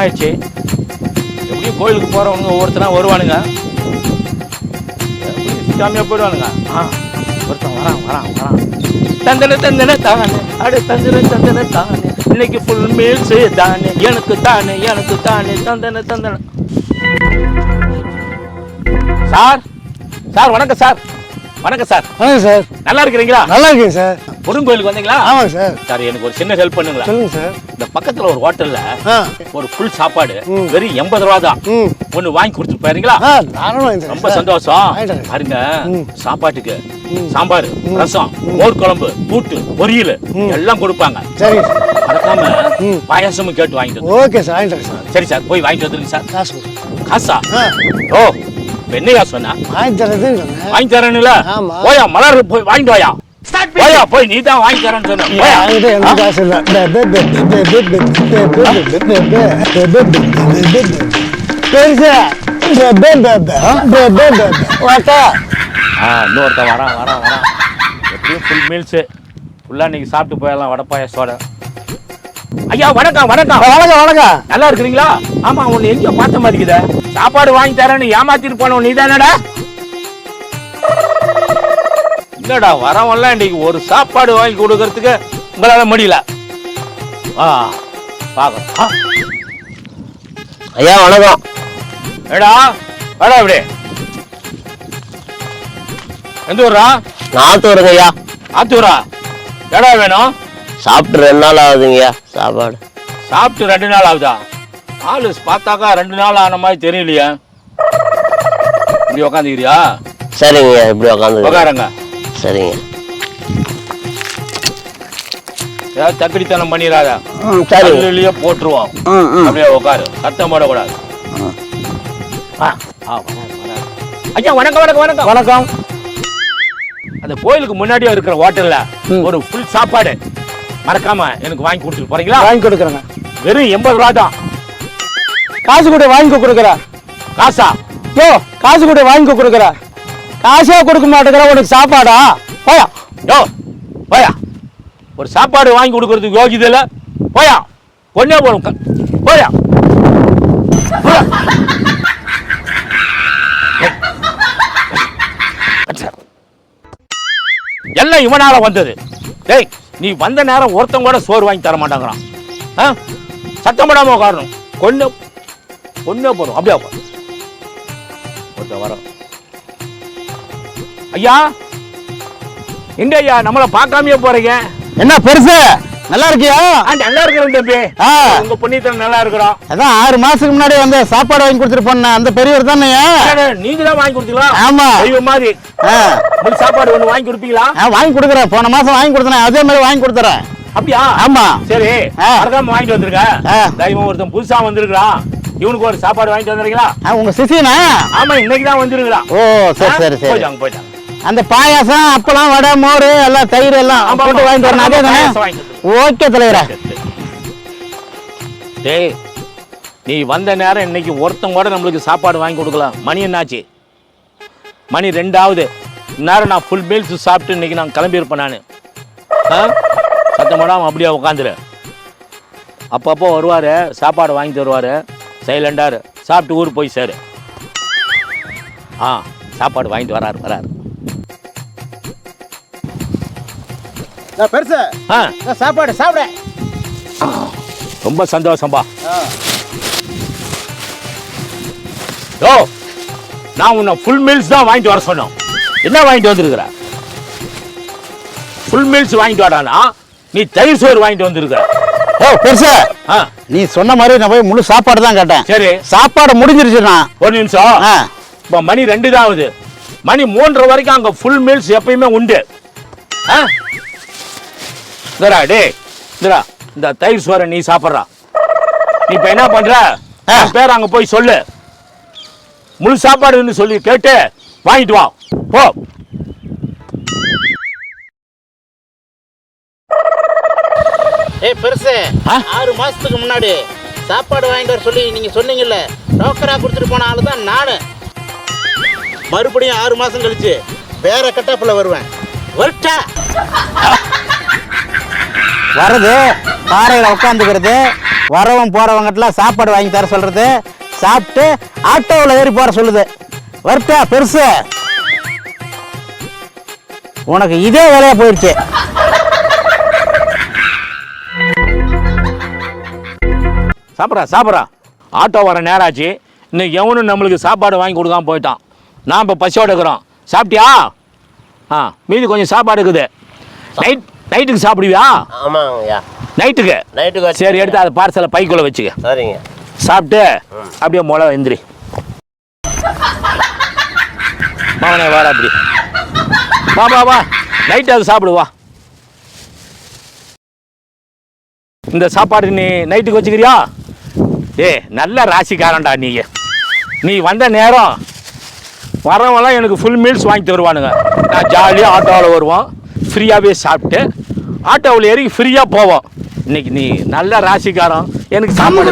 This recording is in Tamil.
ஆயிடுச்சு. எப்படியும் கோயிலுக்கு போகிறவங்க ஒவ்வொருத்தனா வருவானுங்க. சாமியாக போயிடுவானுங்க. ஆ ஒருத்தன் வரான் வரான் வரான். தந்தன தந்தன தானே அடு தந்தன தந்தன தானே. இன்னைக்கு ஃபுல் மீல்ஸு தானே எனக்கு தானே எனக்கு தானே தந்தன தந்தன. சார் சார் வணக்கம் சார். வணக்கம் சார். வணக்கம் சார். நல்லா இருக்கிறீங்களா? நல்லா இருக்கேன் சார். முருங்கோயிலுக்கு வந்தீங்களா? ஆமாங்க சார். சார் எனக்கு ஒரு சின்ன ஹெல்ப் பண்ணுங்களா சொல்லுங்க சார். இந்த பக்கத்துல ஒரு ஹோட்டல்ல ஒரு ஃபுல் சாப்பாடு. வெறும் எண்பது ரூபா தான். ஒண்ணு வாங்கி கொடுத்துட்டு போயிருங்களா ரொம்ப. சந்தோஷம். பாருங்க. சாப்பாட்டுக்கு. சாம்பார் ரசம் மோர் குழம்பு கூட்டு பொரியல். எல்லாம் கொடுப்பாங்க. சார். மறக்காம. பாயாசமும் கேட்டு வாங்கிட்டு. Okay sir sir. சரி போய் வாங்கிட்டு வந்துருங்க சார். காசு ஓ என்னையா சொன்ன வாங்கி தரது வாங்கி தரேன்ல போயா மலர் போய் வாங்கிட்டு வாயா போயா போய் நீ தான் வாங்கி தரேன்னு சொன்ன எந்த காசு இல்ல பெருசு இன்னொருத்தன் வரான் வரான் வரான் எப்படியும் ஃபுல் மீல்ஸு ஃபுல்லாக இன்னைக்கு சாப்பிட்டு போயிடலாம் வடப்பாயசோட ஐயா வணக்கம் வணக்கம் வணக்கம் வணக்கம் நல்லா இருக்கிறீங்களா ஆமாம் உன்னை எங்கேயோ பார்த்த மாதிரி இருக்குதே சாப்பாடு வாங்கி தரேன்னு ஏமாத்திட்டு போனவன் நீ தானடா இல்லடா வரவன்லாம் இன்னைக்கு ஒரு சாப்பாடு வாங்கி கொடுக்கறதுக்கு உங்களால முடியல. ஆ பாக்க ஐயா வணக்கம். ஏடா வாடா இப்படி. எந்த ஊரா நாத்தூருங்க ஐயா. ஆத்தூரா எடா வேணும்? சாப்பிட்டு ரெண்டு நாள் ஆகுதுங்கய்யா சாப்பாடு. சாப்பிட்டு ரெண்டு நாள் ஆகுதா? ஆளு பார்த்தாக்கா ரெண்டு நாள் ஆன மாதிரி தெரியலையே. இப்படி உக்காந்துக்கிறியா? சரிங்கய்யா இப்படி உக்காந்து உக்காரங்க. சரிங்க. ஏதாவது தக்கடித்தனம் பண்ணிடாத சரிங்க. கல்லுலயே போட்டுருவோம். அப்படியே உட்காரு சத்தம் போடக்கூடாது. ஐயா வணக்கம் வணக்கம் வணக்கம். வணக்கம். அந்த கோயிலுக்கு முன்னாடியே இருக்கிற ஹோட்டல்ல. ஒரு ஃபுல் சாப்பாடு. மறக்காம எனக்கு வாங்கி கொடுத்துட்டு போறீங்களா? வாங்கி கொடுக்குறேங்க. வெறும் எண்பது ரூபா தான். காசு கூட வாங்கி கொடுக்குற காசா? யோ காசு கூட வாங்கி கொடுக்குற காசே கொடுக்க மாட்டேங்கிற உனக்கு சாப்பாடா? போயா. யோ போயா. ஒரு சாப்பாடு வாங்கி கொடுக்கறதுக்கு யோகிதை இல்ல. போயா. பொண்ணே போடும். போயா. எல்லாம் இவனால வந்தது. டேய் நீ வந்த நேரம் ஒருத்தன் கூட சோறு வாங்கி தர மாட்டாங்கிறான் ஆ? சத்தம் போடாம உட்காரணும். கொண்டு கொண்டே போறோம் அப்படியே உட்காரு ஒருத்தன் வரோம் ஐயா எங்க ஐயா? நம்மள பார்க்காமயே போறீங்க. என்ன பெருசு? நல்லா இருக்கியா? நல்லா இருக்கிறோம் தம்பி. உங்க புண்ணியத்துல நல்லா இருக்கிறோம். அதான் ஆறு மாசத்துக்கு முன்னாடி வந்து சாப்பாடு வாங்கி கொடுத்துட்டு போன அந்த பெரியவர் தானே? நீங்க தான் வாங்கி கொடுத்தீங்களா? ஆமா. தெய்வம் மாதிரி. சாப்பாடு ஒண்ணு வாங்கி கொடுப்பீங்களா? வாங்கி கொடுக்குறேன். போன மாசம் வாங்கி கொடுத்தேன் அதே மாதிரி வாங்கி கொடுத்துறேன். அப்படியா? ஆமா. சரி. மறக்காம வாங்கிட்டு வந்துருங்க ஆ. தெய்வம் ஒருத்தன் புதுசா வந்திருக்கிறான் இவனுக்கு ஒரு சாப்பாடு வாங்கிட்டு வந்துருக்கீங்களா? ஆ, உங்க சிசினா? ஆமா இன்னைக்கு தான் வந்திருக்கிறான் ஓ சரி சரி சரி. போயிட்டாங்க போயிட்டாங்க அந்த பாயாசம் அப்பளம் வடை மோர் எல்லாம் தயிர் எல்லாம் போட்டு. வாங்கிட்டு வரணும். அதே தானே ஓகே தலைவரா. டேய் நீ வந்த நேரம் இன்னைக்கு ஒருத்தன் கூட நம்மளுக்கு சாப்பாடு வாங்கி கொடுக்கலாம். மணி என்னாச்சு? மணி ரெண்டாவது. இந்நேரம் நான் ஃபுல் மீல்ஸ் சாப்பிட்டு இன்னைக்கு நான் கிளம்பியிருப்பேன் நான். ஆ? சத்தம் போடாமல் அப்படியே உட்காந்துரு அப்பப்போ வருவார் சாப்பாடு வாங்கி தருவார் சைலண்டாரு. சாப்பிட்டு ஊர் போய் சேரு. ஆ சாப்பாடு வாங்கிட்டு வராரு வராரு. பெருசு. ஆ. சாப்பாடு சாப்பிட. ரொம்ப சந்தோஷம்பா. யோ நான் உன்னை ஃபுல் மீல்ஸ் தான் வாங்கிட்டு வர சொன்னோம் என்ன வாங்கிட்டு வந்திருக்கிற? ஃபுல் மீல்ஸ் வாங்கிட்டு வரானா நீ தயிர் சோறு வாங்கிட்டு வந்திருக்கிற. ஓ பெருசு? நீ சொன்ன மாதிரி நான் போய் முழு சாப்பாடு தான் கேட்டேன். சரி. சாப்பாடு முடிஞ்சிருச்சுண்ணா. ஒரு நிமிஷம். இப்போ மணி ரெண்டு தான் ஆகுது மணி மூன்றரை வரைக்கும் அங்கே ஃபுல் மீல்ஸ் எப்பயுமே உண்டு. ஆ? இந்தரா டே இந்தரா இந்த தயிர் சோறை நீ சாப்பிட்றா. நீ இப்போ என்ன என் பேர் அங்கே போய் சொல்லு. முழு சாப்பாடுன்னு சொல்லி கேட்டு வாங்கிட்டு வா. போ. ஏய் பெருசு? ஆறு மாசத்துக்கு முன்னாடி சாப்பாடு வாங்கிட்டு வர சொல்லி நீங்க சொன்னீங்கல்ல டோக்கரா கொடுத்துட்டு போன ஆளு தான் நானு. மறுபடியும் ஆறு மாசம் கழிச்சு வேற கட்டாப்புல வருவேன். வரட்டா வர்றது பாறையில் உட்காந்துக்கிறது வரவன் போகிறவங்கட்டலாம் சாப்பாடு வாங்கி தர சொல்கிறது சாப்பிட்டு ஆட்டோவில் ஏறி போகிற சொல்லுது. வரட்டா பெருசு? உனக்கு இதே வேலையாக போயிடுச்சு. சாப்பிட்றா சாப்பிட்றா. ஆட்டோ வர நேரம் ஆச்சு இன்னைக்கு எவனும் நம்மளுக்கு சாப்பாடு வாங்கி கொடுக்காம போயிட்டான். நான் இப்போ பசியோட இருக்கிறோம் சாப்பிட்டியா? ஆ மீதி கொஞ்சம் சாப்பாடு இருக்குது. நைட் நைட்டுக்கு சாப்பிடுவியா? ஆமாங்க ஐயா நைட்டுக்கு நைட்டுக்கு சரி எடுத்து அதை பார்சலை பைக்குள்ளே வச்சுக்க. சரிங்க. சாப்பிட்டு அப்படியே முளை எந்திரி. மாவனே வாடா அப்படி வா வா வா. நைட்டு அது சாப்பிடு வா. இந்த சாப்பாடு நீ நைட்டுக்கு வச்சுக்கிறியா? ஏ நல்ல ராசிக்காரன்டா நீங்கள் நீ வந்த நேரம் வரவங்களாம் எனக்கு ஃபுல் மீல்ஸ் வாங்கி தருவானுங்க. நான் ஜாலியாக ஆட்டோவில் வருவோம். ஃப்ரீயாகவே சாப்பிட்டு ஆட்டோவில் ஏறி ஃப்ரீயாக போவோம். இன்னைக்கு நீ நல்ல ராசிக்காரன். எனக்கு சாப்பாடு